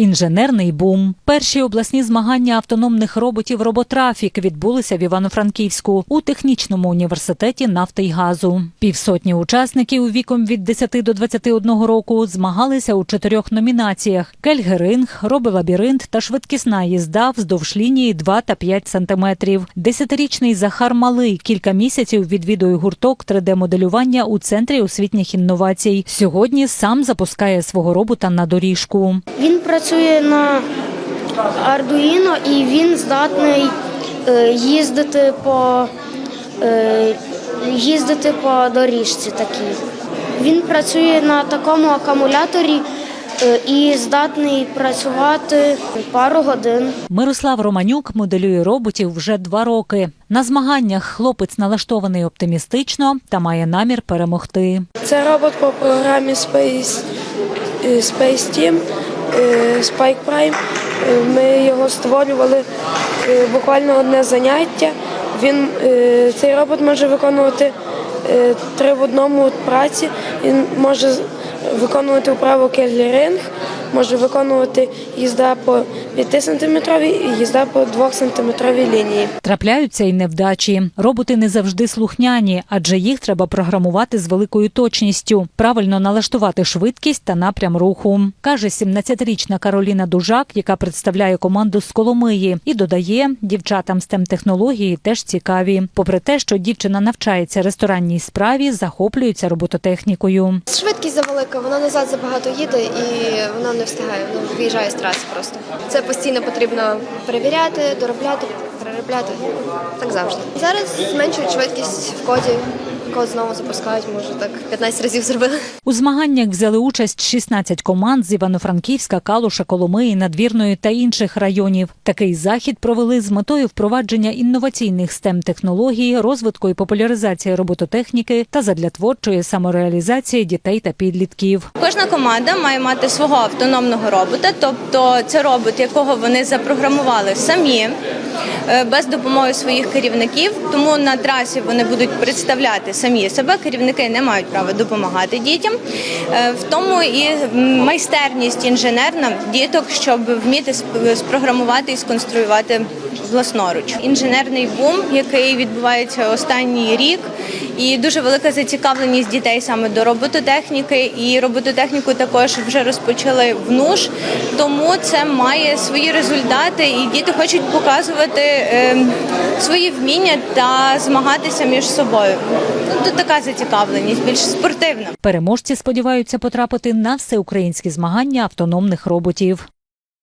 Інженерний бум. Перші обласні змагання автономних роботів роботрафік відбулися в Івано-Франківську у технічному університеті нафти й газу. Півсотні учасників віком від 10 до 21 року змагалися у чотирьох номінаціях: кельгеринг, робилабіринт та швидкісна їзда вздовж лінії 2 та 5 сантиметрів. Десятирічний Захар Малий кілька місяців відвідує гурток 3D-моделювання у центрі освітніх інновацій. Сьогодні сам запускає свого робота на доріжку. Він працює на Arduino і він здатний е, їздити по, е, їздити по доріжці такій. Він працює на такому акумуляторі е, і здатний працювати пару годин. Мирослав Романюк моделює роботів вже два роки. На змаганнях хлопець налаштований оптимістично та має намір перемогти. Це робот по програмі Space, Space Team Spike Prime. Е, Ми його створювали е, буквально одне заняття. Він, е, цей робот може виконувати е, три в одному праці. Він може виконувати вправу кеглі-ринг, може виконувати їзда по 5 сантиметровій і їзда по 2 сантиметровій лінії. Трапляються й невдачі. Роботи не завжди слухняні, адже їх треба програмувати з великою точністю, правильно налаштувати швидкість та напрям руху, каже 17-річна Кароліна Дужак, яка представляє команду з Коломиї, і додає, дівчатам stem технології теж цікаві. Попри те, що дівчина навчається ресторанній справі, захоплюється робототехнікою. Швидкість завелика, вона назад забагато їде і вона не встигає, Ну виїжджаю з траси просто. Це постійно потрібно перевіряти, доробляти, переробляти. Так завжди. Зараз зменшують швидкість в коді. Код знову запускають, може так 15 разів зробили. У змаганнях взяли участь 16 команд з Івано-Франківська, Калуша, Коломиї, Надвірної та інших районів. Такий захід провели з метою впровадження інноваційних stem технологій, розвитку і популяризації робототехніки та задля творчої самореалізації дітей та підлітків. Кожна команда має мати свого автономного робота, тобто це робот, якого вони запрограмували самі без допомоги своїх керівників. Тому на трасі вони будуть представляти самі себе. Керівники не мають права допомагати дітям. Е, В тому і майстерність інженерна діток, щоб вміти сп- спрограмувати і сконструювати власноруч. Інженерний бум, який відбувається останній рік, і дуже велика зацікавленість дітей саме до робототехніки. І робототехніку також вже розпочали в НУШ, тому це має свої результати, і діти хочуть показувати е, свої вміння та змагатися між собою. Тут така зацікавленість, більш спортивна. Переможці сподіваються потрапити на всеукраїнські змагання автономних роботів.